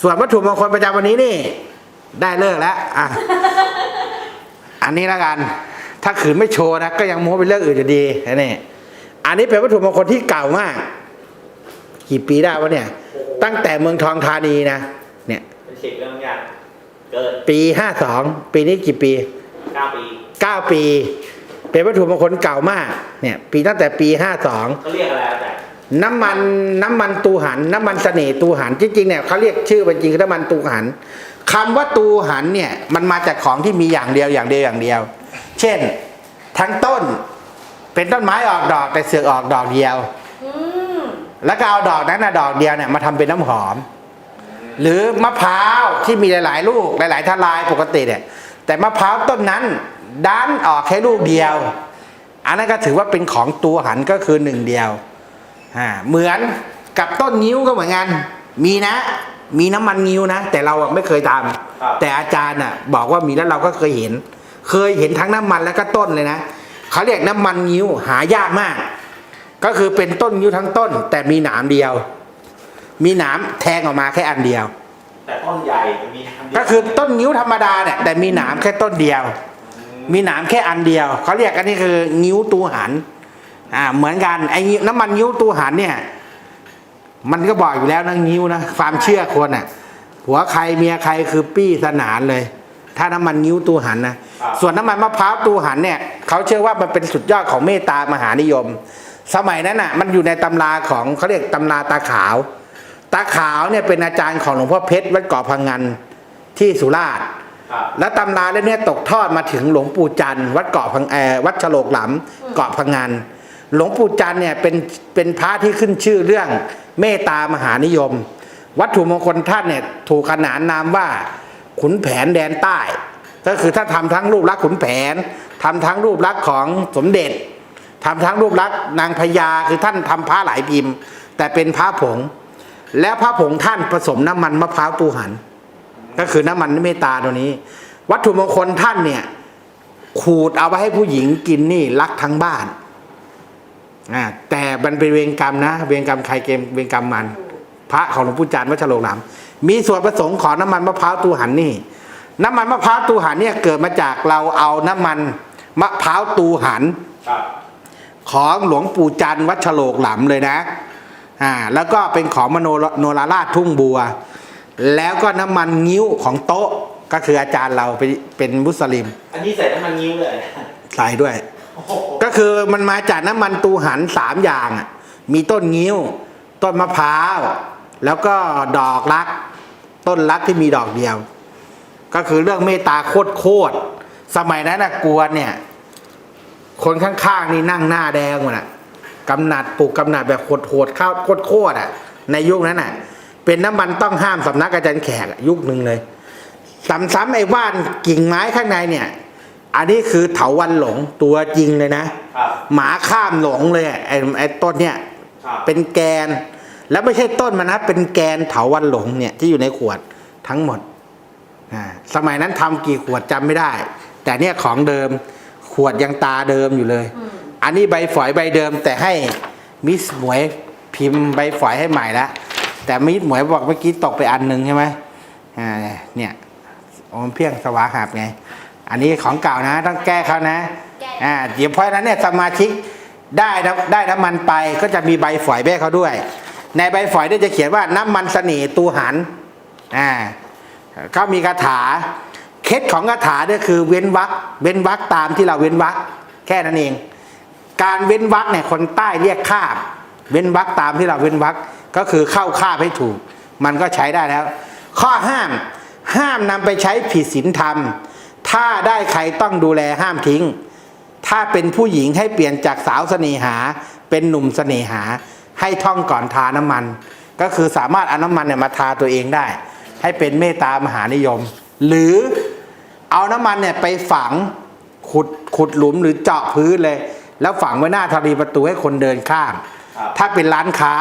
ส่วนวัตถุมงคลประจำวันนี้นี่ ได้เลิกแล้วอะอันนี้แล้วกัน ถ้าขืนไม่โชว์นะก็ยังโม้เป็นเรื่องอื่นอยู่ดีนะนี่อันนี้เป็นวัตถุมงคลที่เก่ามาก กี่ปีได้วะเนี่ย ตั้งแต่เมืองทองธานีนะเนี่ยเป็นสิบเรื่องอย่างเกินปีห้าสองปีนี้กี่ปีเก้าปีเก้าปี เป็นวัตถุมงคลเก่ามาก เนี่ย ปีตั้งแต่ปีห้าสองเขาเรียกอะไรอาจารย์ น้ำมันน้ำมันตูหัน น้ำมันเสน่ห์ตูหันจริงๆเนี่ยเขาเรียกชื่อเป็นจริงคือน้ำมันตูหันคำว่าตูหันเนี่ยมันมาจากของที่มีอย่างเดียวอย่างเดียวอย่างเดียว เช่น ทั้งต้น เป็นต้นไม้ออกดอกแต่เสือกออกดอกเดียวแล้วก็เอาดอกนั้นนะดอกเดียวเนี่ยมาทำเป็นน้ำหอม หรือมะพร้าวที่มีหลาย ๆ ลูกหลาย ๆทลายปกติเนี่ย แต่มะพร้าวต้นนั้นด้านออกแค่ลูกเดียว อันนั้นก็ถือว่าเป็นของตัวหันก็คือหนึ่งเดียว อ่าเหมือนกับต้นนิ้วก็เหมือนกัน มีนะ มีน้ำมันนิ้วนะ แต่เราอะไม่เคยทำแต่อาจารย์อะบอกว่ามีแล้วเราก็เคยเห็น เคยเห็นทั้งน้ำมันแล้วก็ต้นเลยนะเขาเรียกน้ำมันนิ้วหายากมาก ก็คือเป็นต้นนิ้วทั้งต้น แต่มีหนามเดียว มีหนามแทงออกมาแค่อันเดียว แต่ต้นใหญ่มันมีทำเดียวก็คือต้นนิ้วธรรมดาเนี่ยแต่มีหนามแค่ต้นเดียว มีหนามแค่อันเดียว เขาเรียกอันนี้คือนิ้วตูหัน อ่าเหมือนกันไอ้นิ้วน้ำมันนิ้วตูหันเนี่ย มันก็บอกอยู่แล้วนะนิ้วนะความเชื่อคนอะผัวใครเมียใครคือปี้สนานเลย ถ้าน้ำมันนิ้วตูหันนะส่วนน้ำมันมะพร้าวตูหันเนี่ยเขาเชื่อว่ามันเป็นสุดยอดของเมตตามหานิยม สมัยนั้นอะ มันอยู่ในตำราของเขาเรียกตำราตาขาว ตาขาวเนี่ยเป็นอาจารย์ของหลวงพ่อเพชรวัดเกาะพังงันที่สุราษฎร์ครับและตำราเล่มเนี้ยตกทอดมาถึงหลวงปู่จันทร์วัดเกาะพังเออวัดฉลกหลำเกาะพังงาน หลวงปู่จันเนี่ยเป็นเป็นพระที่ขึ้นชื่อเรื่องเมตตามหานิยม วัตถุมงคลท่านเนี่ยถูกขนานนามว่าขุนแผนแดนใต้ ก็คือถ้าทำทั้งรูปลักษณ์ขุนแผนทำทั้งรูปลักษณ์ของสมเด็จทำทั้งรูปลักษณ์นางพญาคือท่านทำพระหลายพิมพ์ แต่เป็นพระผง และพระผงท่านผสมน้ำมันมะพร้าวตูหัน ก็คือน้ำมันเมตตาตัวนี้ วัตถุมงคลท่านเนี่ยขูดเอาไปให้ผู้หญิงกินนี่รักทั้งบ้าน อ่าแต่มันเป็นเวรกรรมนะ เวรกรรมใครเกมเวรกรรมมัน พระของหลวงปู่จันทร์วัดฉลองหลามมีส่วนผสมของน้ำมันมะพร้าวตูหันนี่ น้ำมันมะพร้าวตูหันเนี่ยเกิดมาจากเราเอาน้ำมันมะพร้าวตูหันครับของหลวงปู่จันทร์วัดฉลกหลำเลยนะอ่าแล้วก็เป็นของมโนโนราราชทุ่งบัว แล้วก็น้ำมันงิ้วของโต๊ะก็คืออาจารย์เราเป็นเป็นมุสลิม อันนี้ใส่น้ำมันนิ้วเลย ใส่ด้วย โอ้โห ก็คือมันมาจากน้ำมันตูหันสามอย่างมีต้นงิ้ว ต้นมะพร้าว แล้วก็ดอกรัก ต้นรักที่มีดอกเดียว ก็คือเรื่องเมตตาโคตรโคตรสมัยนั้นนะกวนเนี่ย คนข้างๆนี่นั่งหน้าแดงหมดอะกำหนัดปลูกกำหนัดแบบโหดๆข้าวโคตรๆอะ ในยุคนั้นอะ เป็นน้ำมันต้องห้ามสำนักอาจารย์แขกยุคหนึ่งเลยซ้ำๆไอ้ว่านกิ่งไม้ข้างในเนี่ย อันนี้คือเถาวันหลงตัวจริงเลยนะครับหมาข้ามหลงเลยอะไอ้ไอ้ต้นเนี่ยครับเป็นแกน แล้วไม่ใช่ต้นมันนะเป็นแกนเถาวันหลงเนี่ยที่อยู่ในขวดทั้งหมดอ่าสมัยนั้นทำกี่ขวดจำไม่ได้ แต่เนี่ยของเดิมขวดยังตาเดิมอยู่เลยอืมอันนี้ใบฝอยใบเดิม แต่ให้มิสหมวยพิมพ์ใบฝอยให้ใหม่ละแต่มิสหมวยบอกเมื่อกี้ตกไปอันหนึ่งใช่ไหมอ่าเนี่ยโอมเพียงสวาหาบไง อันนี้ของเก่านะต้องแก้เขานะแก้อ่าเดี๋ยวเพราะฉะนั้นเนี่ยสมาชิกได้น้ำได้น้ำมันไปก็จะมีใบฝอยแม่เขาด้วย ในใบฝอยเนี่ยจะเขียนว่าน้ำมันเสน่ห์ตูหันอ่าเขามีคาถาเคล็ดของคาถาเนี่ยคือเว้นวักเว้นวักตามที่เราเว้นวักแค่นั้นเอง การเว้นวักเนี่ยคนใต้เรียกคาบ เว้นวักตามที่เราเว้นวักก็คือเข้าคาบให้ถูก มันก็ใช้ได้แล้ว ข้อห้ามห้ามนำไปใช้ผิดศีลธรรม ถ้าได้ใครต้องดูแลห้ามทิ้ง ถ้าเป็นผู้หญิงให้เปลี่ยนจากสาวเสน่หา เป็นหนุ่มเสน่หา ให้ท่องก่อนทาน้ำมัน ก็คือสามารถเอาน้ำมันเนี่ยมาทาตัวเองได้ ให้เป็นเมตตามหานิยม หรือเอาน้ำมันเนี่ยไปฝังขุดขุดหลุมหรือเจาะพื้นเลย แล้วฝังไว้หน้าธรณีประตูให้คนเดินข้ามครับถ้าเป็นร้านค้า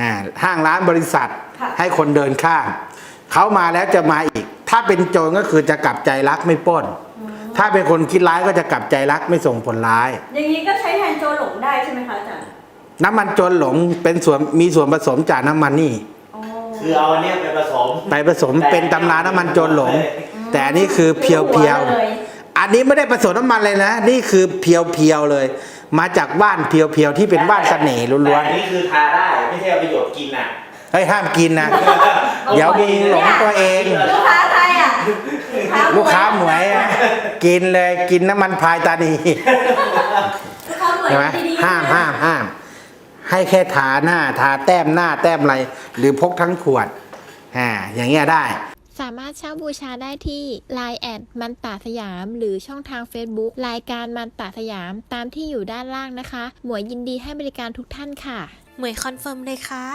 อ่าห้างร้านบริษัทค่ะให้คนเดินข้ามเขามาแล้วจะมาอีก ถ้าเป็นโจรก็คือจะกลับใจรักไม่ปล้น ถ้าเป็นคนคิดร้ายก็จะกลับใจรักไม่ส่งผลร้าย อย่างนี้ก็ใช้แทนโจรหลงได้ใช่ไหมคะอาจารย์น้ำมันโจรหลงเป็นส่วนมีส่วนผสมจากน้ำมันนี่อ๋อคือเอาอันเนี้ยไปผสมไปผสมเป็นตำราน้ำมันโจรหลง แต่อันนี้คือเพียวเพียวหัเลยๆอันนี้ไม่ได้ผสมน้ำมันเลยนะ นี่คือเพียวเพียวๆเลย มาจากว่านเพียวเพียวๆที่เป็นว่านเสน่ห์ล้วนแต่อันนี้คือทาได้ไม่ใช่เอาไปหยดกินอะๆเฮ้ยห้ามกินนะ เดี๋ยวมึงหลงตัวเอง ลูกค้าใครอะ ลูกค้าหมวยอะกินเลยกินน้ำมันพายตานีลูกค้าหมวยใช่ไหมดีๆห้ามนะห้ามห้าม ให้แค่ทาหน้าทาแต้มหน้าแต้มอะไร หรือพกทั้งขวดอ่าอย่างเงี้ยได้ สามารถเช่าบูชาได้ที่ Line แอดมันตาสยาม หรือช่องทาง Facebook รายการมันตาสยามตามที่อยู่ด้านล่างนะคะ หมวยยินดีให้บริการทุกท่านค่ะ หมวยคอนเฟิร์มเลยค่ะ